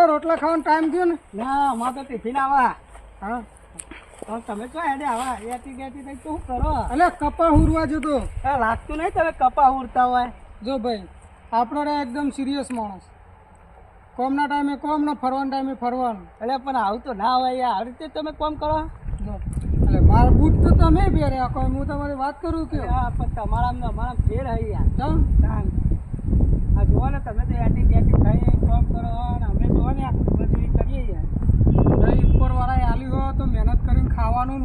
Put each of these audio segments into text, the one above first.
હા હેડો રોટલા ખાવાનો ટાઈમ થયો ને? ના અમારે તો ટિફિન આવા. હા? તમે તો હેડે આવા? એટી ગેટી તઈ શું કરો? અલે કપા હુરવા જતો લાગતું નહીં તમે કપા હુરતા હોય. જો ભાઈ આપણો એકદમ સિરિયસ માણસ. કોમના ટાઈમે કોમ ને ફરવાના ટાઈમે ફરવાનું. એટલે પણ આવું તો ના હોય યાર. રીતે તમે કોમ કરો? એટલે મારા બૂટ તો તમે પહેર્યા કોઈ હું તમારી વાત કરું કે? હા પણ તમારા અમારા ફેર આવી યાર. આ જુઓ ને તમે તો એટી ગેટી થઈ કોમ કરો અને અમે જુઓ ને આ મજૂરી કરીએ યાર ભાઈ ઉપર વાળા આલી હોય તો મહેનત કરીને ખાવાનું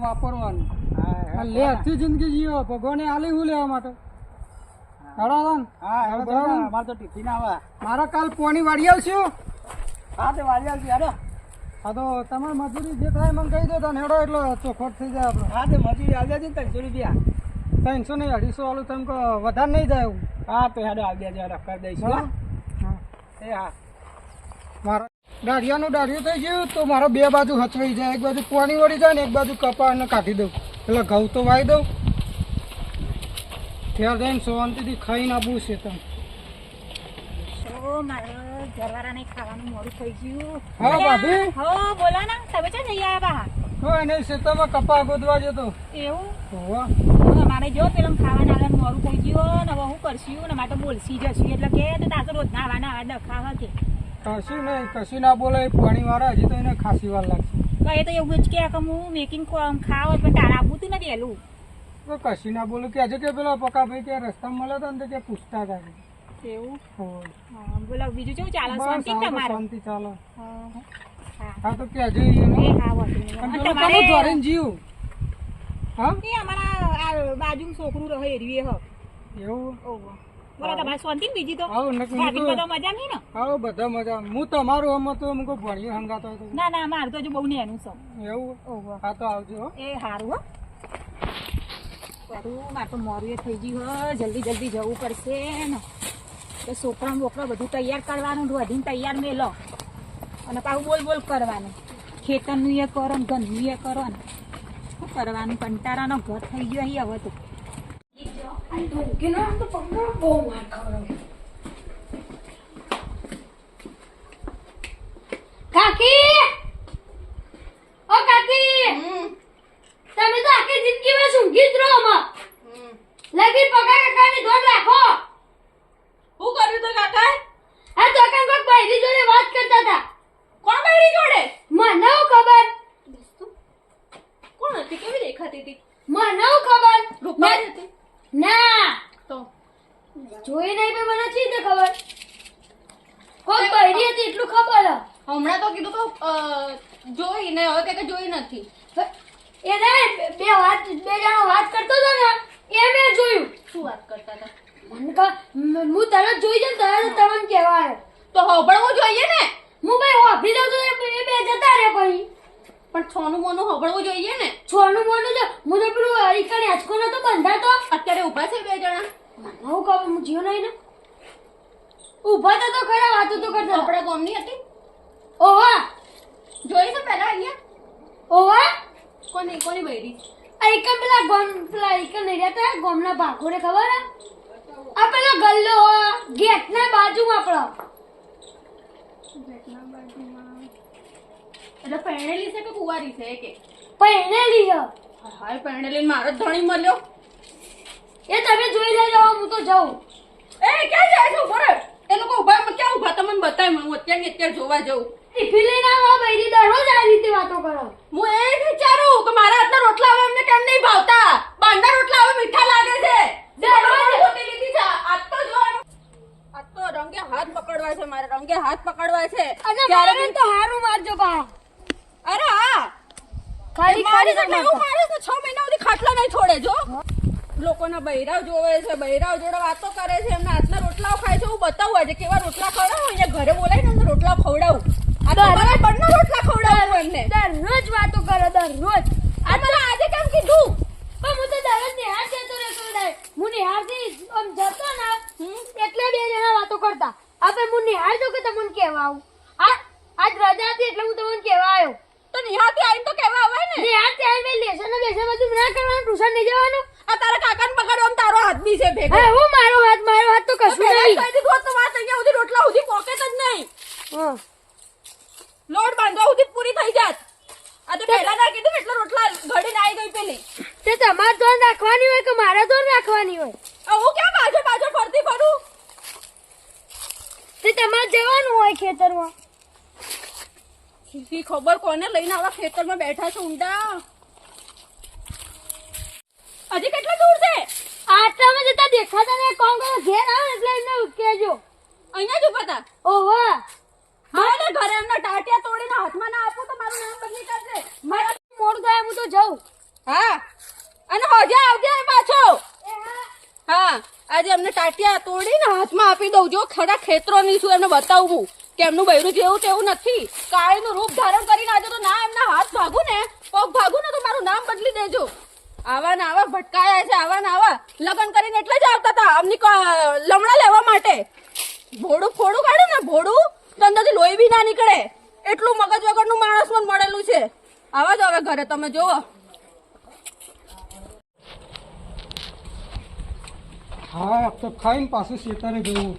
ને વાપરવાનું હા, આ હા, લેખથી જિંદગી જીવો. ભગવાને આલી હું લેવા માટે? હેડો હા હેડો હવે તો મારા કાલ પોણી વાળી આવશું હા તે વાળી આવશે યાર હા તો તમારી મજૂરી જે થાય મને કહી દો તને. હેડો એટલો ચોખોટ થઈ જાય આપણે. હા તે મજૂરી આવી જશે ને ત્રણસો રૂપિયા. ત્રણસો નહીં અઢીસો વાળું તમે વધારે નહીં જાય હા તો હેડો આવી જાય હેડો કરી દઈશું હા? એ હા. દાઢિયાનું દાઢિયું થઈ ગયું તો મારો બે બાજુ હચવાઈ જાય. એક બાજુ પાણી વળી જાય ને એક બાજુ કપાળને કાઢી દઉં. એટલે ઘઉં તો વાઈ દઉં. ત્યાં જઈને શાંતિથી ખાઈને આપવું છે તમે. ખાવાનું મોડું થઈ ગયું. હા ભાભી હો બોલો ને. તમે છે નહીં આવ્યા બહાર એને ખેતરમાં કપા ગોદવા જતો એવું? હોવા મારે જો પેલા ખાવાના આગળ મોરું થઈ ગયો ને હવે હું કરશું? ને તો બોલસી જશું. એટલે કે તો તાર રોજ નાવાના નાવા ડખાવા કે. કશું નહીં કશું ના બોલે પાણી વાળા હજી તો એને ખાસી વાર લાગશે. એ તો એવું જ કે કે હું મેકિંગ ખાવ પણ તારા આપવું તું ને વહેલું તો કશી ના બોલું કે આજે કે પેલા પકા ભાઈ કે રસ્તા મળ્યા હતા ને તો કે પૂછતા હતા કેવું. હા, બોલો બીજું કેવું ચાલે? શાંતિ તમારે? શાંતિ ચાલે. હા તો કે આજે એ હા પેલું તમારે જોરેન જીવ. હા? એ અમારા આ છોકરું રહે એરવી હ. એવું? ઓહો. બોલો તમારે શાંતિ બીજી તો? ભાભી બધા મજા નહીં ને? તો બધા મજા. હું તમારું આમાં તો મુકો ભણ્યું હંગાતો ના ના મારું તો હજુ બહુ એવું? ઓહો. હા તો આવજો હો. એ સારું હો. મારે તો મોરું એ થઈ ગયું હો. જલ્દી જલ્દી જવું પડશે ને. તો છોકરા બોકરા બધું તૈયાર કરવાનું વધીને તૈયાર મેલો. અને પાછું બોલ બોલ કરવાનું. ખેતરનું એ કરો ને ઘરનું એ કરો ને. શું કરવાનું? કંટારાનો ઘર થઈ ગયો અહીં હવે તો. કાકી ઓ કાકી તમે તો આખી જિંદગીમાં સૂંઘી જ રહો આમાં લગી પગા કાકાની દોડ રાખો શું કર્યું તો કાકા આ તો કાકા બૈરી જોડે વાત કરતા હતા કોણ બૈરી જોડે મને હું ખબર કોણ હતી કેવી દેખાતી હતી મને હું ખબર રૂપાળી મેં- હતી ના! તો? જોઈ નહીં પણ મને ચી ખબર. કોઈ પહેરી હતી એટલું ખબર હે. હમણાં તો કીધું તો જોઈ ને હવે કે જોઈ નથી. એ રે બે વાત બે જણો વાત કરતો હતો ને એ મેં જોયું. શું વાત કરતા હતા? મને કા હું તરત જોઈ જઉં તરત તમને કહેવાય. તો હોબળવું જોઈએ ને? હું ભાઈ ઓફી દઉં તો એ બે જતા રે પછી. પણ છોનું મોનું હબળવું જોઈએ ને. છોનું મોનું જો હું તો પેલું અરીકણ હેચકો નતો બંધાતો. અત્યારે ઊભા છે બે જણા. હું કહું હું જીવ નહીં ને. ઊભા તો તો ખરા વાતો તો કરતા. આપણા ગામની હતી. ઓવા જોઈ છે પહેલા અહીંયા? ઓવા કોની કોની બૈરી? અરીકણ પેલા ગોમ પેલા અરીકણ નહીં રહેતા ગોમના ભાગોને ખબર હે? આ પેલો ગલ્લો ગેટ ના બાજુમાં આપણો એટલે પરણેલી છે કે કુંવારી છે? કે. હે. હાય પરણેલી મારો ધણી મળ્યો. એ તમે જોઈ લેજો હું તો જાઉં. એ ક્યાં જાય છે ઊભો એ લોકો ઊભા માં ક્યાં ઊભા? તમને બતાય હું અત્યારે ને અત્યારે જોવા જાઉં. ટિફિન લઈને આવો બૈરી દરરોજ આ રીતે વાતો કરો. હું એ જ વિચારું કે મારા હાથના રોટલા હવે એમને કેમ નહીં ભાવતા? બાંડા રોટલા હવે મીઠા લાગે છે. દરરોજ? હોતી લીધી છે. આજ તો જો આજ તો રંગે હાથ પકડવા છે મારે રંગે હાથ પકડવા છે. અને ત્યારે તો હારું મારજો બા. અરે હા. ખાલી ખાલી તો એવું મારે છે છ મહિના સુધી ખાટલા નહીં છોડે જો. લોકોના બૈરાવ જોવે છે બૈરાવ જોડે વાતો કરે છે એમના હાથના રોટલાઓ ખાય છે હું બતાવું આજે કેવા રોટલા ખવડાવું અહીંયા ઘરે બોલાવીને એમને રોટલા ખવડાવું. આ તો મારા બંને રોટલા ખવડાવું એમને. દરરોજ વાતો કરે દરરોજ. આ મને આજે કેમ કીધું? પણ હું તો દરરોજ નિહાર જતો રહેતો ને હું નિહારથી આમ જતો ને એટલે બે જણા વાતો કરતા. હવે હું નિહાર જો કે તમને કહેવા આવું? આ આજ રજા હતી એટલે હું તમને કહેવા આવ્યો? નિહાતે આઈને તો કહેવા આવે ને. નિહાતે આઈને લેસન ને લેસન બધું ના કરવાનું ટ્યુશન નહીં જવાનું? આ તારા કાકાને પકડવા તારો હાથ બી છે ભેગો. હા હું મારો હાથ મારો હાથ તો કશું નહીં. કહી દીધું તો વાત અહીંયા સુધી રોટલા સુધી પોકેટ જ નહીં. લોટ બાંધવા સુધી પૂરી થઈ જાત. આ તો પહેલા ના કીધું એટલે રોટલા ઘડીને આવી ગઈ પેલી. તે તમારે ધોન રાખવાની હોય કે મારે ધોન રાખવાની હોય? હું ક્યાં પાછળ પાછળ ફરતી ફરું? તે તમારે જવાનું હોય ખેતરમાં. શી ખબર કોને લઈને આવા ખેતરમાં બેઠા છો ઊંડા હજી કેટલા દૂર છે? આટલામાં જતા દેખાતા ને કોણ કોણ ઘેર આવે એટલે એમને કહેજો. અહીંયા જ ઊભા ઓહો. હા તો ઘરે એમના ટાટિયા તોડીને હાથમાં ના આપો તો મારું નામ બદલી કરશે મારા મોડું થાય હું તો જાઉં. હા. અને હોજે આવજે પાછો. હા. આજે એમને ટાટિયા તોડીને હાથમાં આપી દઉં જો. ખરા ખેતરો નહીં છું એમને બતાવું. હું કે એમનું બૈરું જેવું તેવું નથી. કાળીનું રૂપ ધારણ કરીને આજે તો ના, એમના હાથ ભાગું ને. પગ ભાગું ને તો મારું નામ બદલી દેજો. આવા ને આવા ભટકાયા છે, આવા ને આવા. લગ્ન કરીને એટલે જ આવતા હતા, અમની લમણા લેવા માટે. ભોડું ફોડું કાઢે ને ભોડું તો અંદરથી લોહી બી ના નીકળે. એટલું મગજ વગરનું માણસ મને મળેલું છે. આવા જ હવે ઘરે, તમે જોવો હા, તો ખાઈને પાછું શેતાને જવું.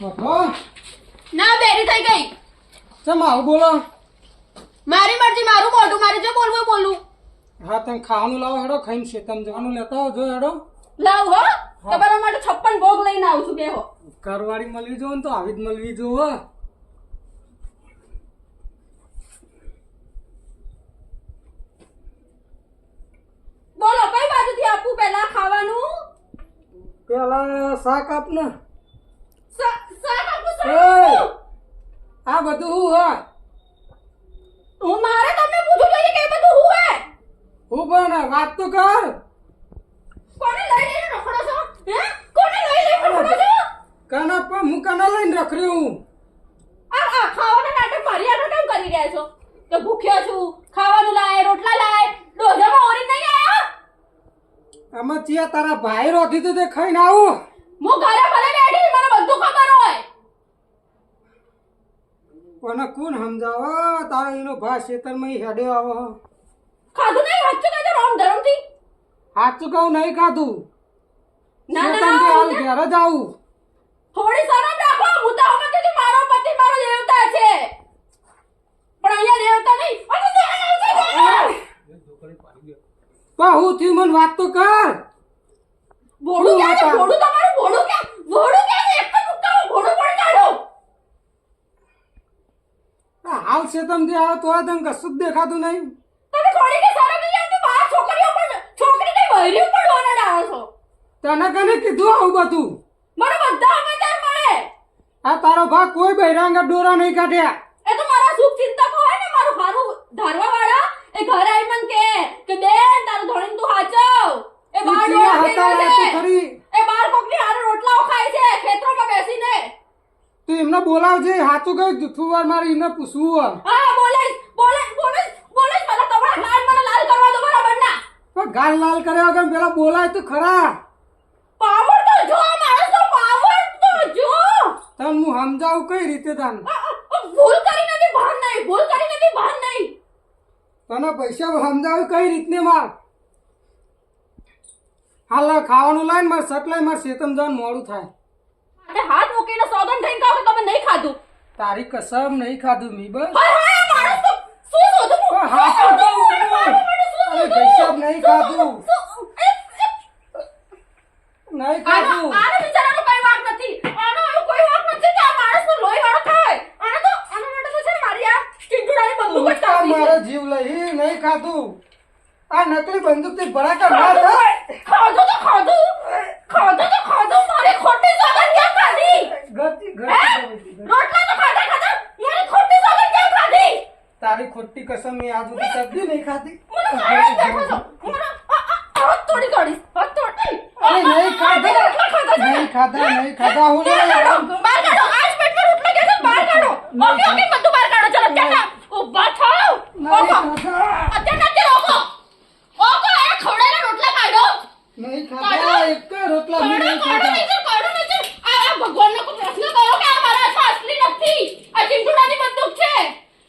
ના બેરી થઈ ગઈ. ચમ આવું બોલો? મારી મરજી મારું મોઢું મારે જો બોલવું બોલું. હા તમે ખાવાનું લાવો હેડો ખાઈને તમે જવાનું લેતા જો હેડો. લાવ હો. તમારા માટે છપ્પન ભોગ લઈને આવું છું બેહો. ઘરવાળી મળવી જોવો ને તો આવી જ મળવી જોવો બોલો કઈ બાજુથી આપું પેલા ખાવાનું? પેલા શાક આપને. આ બધું હું હા? હું મારે તમને પૂછવું જોઈએ કે બધું હું હે? હું બને વાત તો કર. કોને લઈ લઈને રખડો છો? હે? કોને લઈ લઈને રખડો છો? કાના પર હું કાના લઈને રખડ્યો હું? આ આ ખાવાના નાટક મારી આગળ કેમ કરી રહ્યા છો? તો ભૂખ્યો છું ખાવાનું લાય રોટલા લાય ડોજામાં ઓરી નહીં આયા? આમાં ચિયા તારા ભાઈ રોધી તો તે ખાઈને આવું. હું ઘરે ભલે બેઠી મને બધું ખબર હોય કોને કોણ સમજાવો? તારે એનો ભા ખેતરમાં ઈ હેડ્યો આવો. ખાધું નહીં? હાચું કહેજો રામ ધરમથી સાચું કહું નહીં ખાધું. ના ના ના ઘેર જ આવું. થોડી શરમ રાખો. હું તો હવે કીધું મારો પતિ મારો દેવતા છે. પણ અહીંયા દેવતા નહીં. અરે દેવતા પણ હું થયું મને વાત તો કર. ક્યાં છે વાતા? ભોળું તમારું ભોળું ક્યાં ભોળું ક્યાં છે એક જ મુક્કામાં ભોળું પડી કાઢો આ હાલ આવે તો તને કશું જ દેખાતું નહીં. તમે થોડી કે સારા નહીં આવતી? બહાર છોકરીઓ પણ છોકરી કઈ બહેરી પણ બોને ડાળો છો. તને કને કીધું આવું બધું? મને બધા સમાચાર મળે. આ તારો ભાગ કોઈ બૈરાંગા ડોરા નહીં કાઢ્યા. એ તો મારા સુખ ચિંતકો હોય ને મારું હારું ધારવા વાળા એ ઘરે આવી મન કે કે બેન તારું ધોળીને તું હાચવ. એ બાર ડોરા ફેરવે છે. એ બાર કોકની હારે રોટલાઓ ખાય છે ખેતરોમાં બેસીને. તું એમને બોલાવજે સાચું કઈ જૂઠું વાર મારે એમને પૂછવું હોય હા બોલે બોલે બોલે બોલે મને તમારા મને લાલ કરવા દો બરાબર ના. પણ ગાલ લાલ કર્યા વગર પેલા બોલાય તો ખરા. પાવર તો જો આ માણસનો પાવર તો જો. તન હું સમજાવું કઈ રીતે તન? ભૂલ કરી નથી ભાન નહીં ભૂલ કરી નથી ભાન નહીં. તને પૈસા સમજાવું કઈ રીતને માર? હાલ ખાવાનું લાઈન મારે સટ લાઈન મારે શેતમ જવાનું મોડું થાય. અને હાથ મૂકીને સોગંદ થઈને કહો કે તમે નહીં ખાધું. તારી કસમ નહીં ખાધું મી બસ. હાય હાય માણસ તો શું શોધું હું? હા તો? અરે શોધું? નહીં ખાધું. નહીં ખાધું. આને બિચારાનો કઈ વાંક નથી. આનો એવો કોઈ વાંક નથી કે આ માણસનો લોહી વાળો થાય. આને તો આના માટે તો છે મારી આ ચીંટુડાની બંદૂક જ મારો જીવ લઈ નહીં ખાધું. આ નકલી બંદૂકથી ભરાકા ના થાય ખાધું તો ખાધું ખાધું તો ખાધું મારી ખોટી સોગંદ કેમ ખાધી ગતિ? ગતિ રોટલા તો ખાધા ખાધા મારી ખોટી સોગંદ કેમ ખાધી તારી ખોટી કસમ મેં આજ સુધી કદી નહીં ખાધી મને મારા દેખો છો મને હાથ તોડી કાઢીશ હાથ તોડી અરે નહીં ખાધા નહીં ખાધા નહીં ખાધા હું નહીં બહાર કાઢો આજ પેટમાં રોટલા કે બહાર કાઢો ઓકે ઓકે બધું બહાર કાઢો ચલો ત્યાં ઊભા થાઓ ઓકો અત્યારે નથી ઓકો ઓકો આ ખવડાયેલા રોટલા કાઢો નહીં ખાધા એક રોટલા મેં કાઢો નહીં કાઢો ખાધા નીચે કાઢો નીચે આ આ ભગવાનનો કોઈ પ્રશ્ન કરો કે આ મારા હાથમાં અસલી નથી આ ચીંટુડાની બંદૂક છે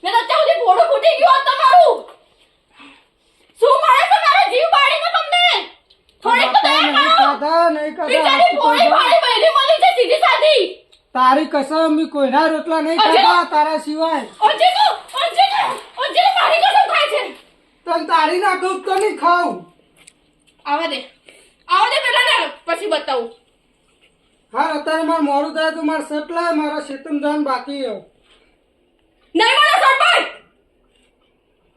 મેં તો અત્યાર સુધી ભોળું ફૂટી ગયું હોત તમારું શું મળે છે મારો જીવ બાળીને તમને થોડીક તો દયા નહીં કરો તારી કસમ મી કોઈના રોટલા નહીં ખાતા તારા સિવાય. તને તારી નાખું તો નહીં ખાઉં. આવા દે. આવા દે પેલા ને પછી બતાવું. હા અત્યારે મારું મોડું થાય તો મારા સટલા મારા શેતમ જાન બાકી છે. નહીં મારા સરપંચ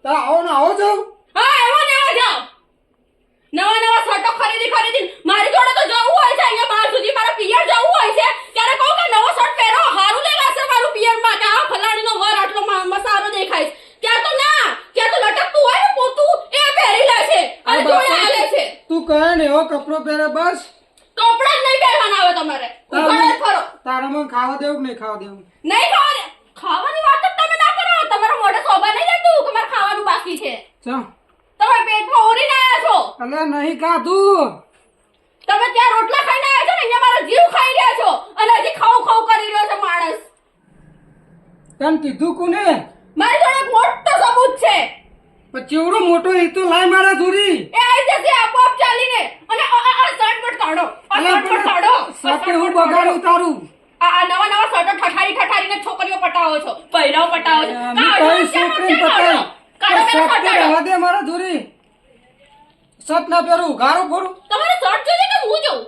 તો આવો ને આવો જાઉં. હા એવો ને એવો જાઓ. નવા નવા શર્ટો ખરીદી ખરીદી મારી જોડે તો જવું હોય છે અહીંયા બહાર સુધી મારા પિયર જવું હોય છે. ત્યારે કહું કે નવો શર્ટ પહેરો હારું દેખાશે મારું પિયરમાં કે આ ફલાણીનો વર આટલો મ- મસારો દેખાય છે. ત્યાં તો ના ત્યાં તો લટકતું હોય ને પોતું એ પહેરી લે છે. અને જોડે આલે છે. તું કહે ને એવો કપડો પહેરે બસ. કપડા જ નહીં પહેરવાના આવે તમારે. ઉઘાડે ફરો તારામાં ખાવા દેવું કે નહીં ખાવા દેવું? નહીં ખાવા ખાવાની વાત જ તમે ના કરો. તમારા મોઢે શોભા નહીં જતું કે મારે ખાવાનું બાકી છે. ચા તમે પેટમાં ઓરીને આવ્યા છો. અલે નહીં ખાધું તમે ત્યાં રોટલા ખાઈને આવ્યા છો ને અહીંયા મારો જીવ ખાઈ રહ્યા છો. અને હજી ખાવ ખાવ કરી રહ્યો છે માણસ. તમ કીધું કોને? મારી જોડે એક મોટો સબૂત છે. પછી એવડો મોટો એ તો લાય મારા જોડી એ આવી જશે આપોઆપ ચાલીને. અને આ આ- શર્ટ કાઢો આ કાઢો સાથે હું બગાડું તારું. આ નવા નવા સટો ઠઠારી ઠઠારીને છોકરીઓ પટાવો છો. પહેરાવ પટાવો છો. કાઢો, છોકરી છે? રહેવા દે મારા જોડી સત ના પહેરું ગારો ફોરું તમારે શર્ટ જોઈએ કે હું જોઉં?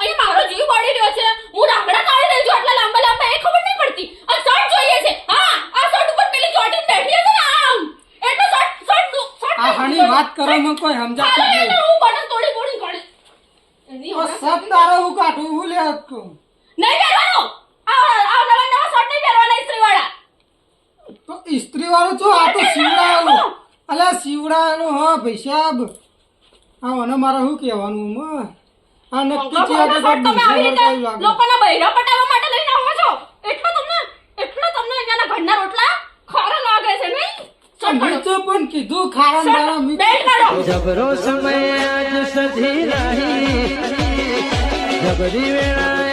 અહીંયા મારો જીવ બળી રહ્યો છે. હું રાંગડા કાઢી રહી છું આટલા લાંબા લાંબા એ ખબર નહીં પડતી. આ શર્ટ જોઈએ છે. હા આ શર્ટ ઉપર પેલી ચોટી બેઠી છે ને આમ. એટલે શર્ટ શર્ટ શર્ટ આ હાની વાત કરવામાં કોઈ સમજાતું નહીં. હું બટન તોડી તોડી કાઢી ઓ સત તારો હું કાઢું? હું લે કહું નહીં પહેરવાનો આ આ નવા નવા શર્ટ નહીં પહેરવાના ઇસ્ત્રીવાળા તો ઇસ્ત્રી વાળો છો આ તો સીવડાયેલો અલ્યા હા ભાઈ સાહેબ આ મને મારે શું કહેવાનું મ? આ નક્કી છે કે તમે આવી રીતે લાગે? લોકોના બૈરા પટાવવા માટે લઈને આવો છો. એટલો તમને એટલો તમને અહીંયાના ઘરના રોટલા ખારા લાગે છે નહીં. પણ કીધું ખારા જબરો સમય આજ સધી રહી. જબરી વેળા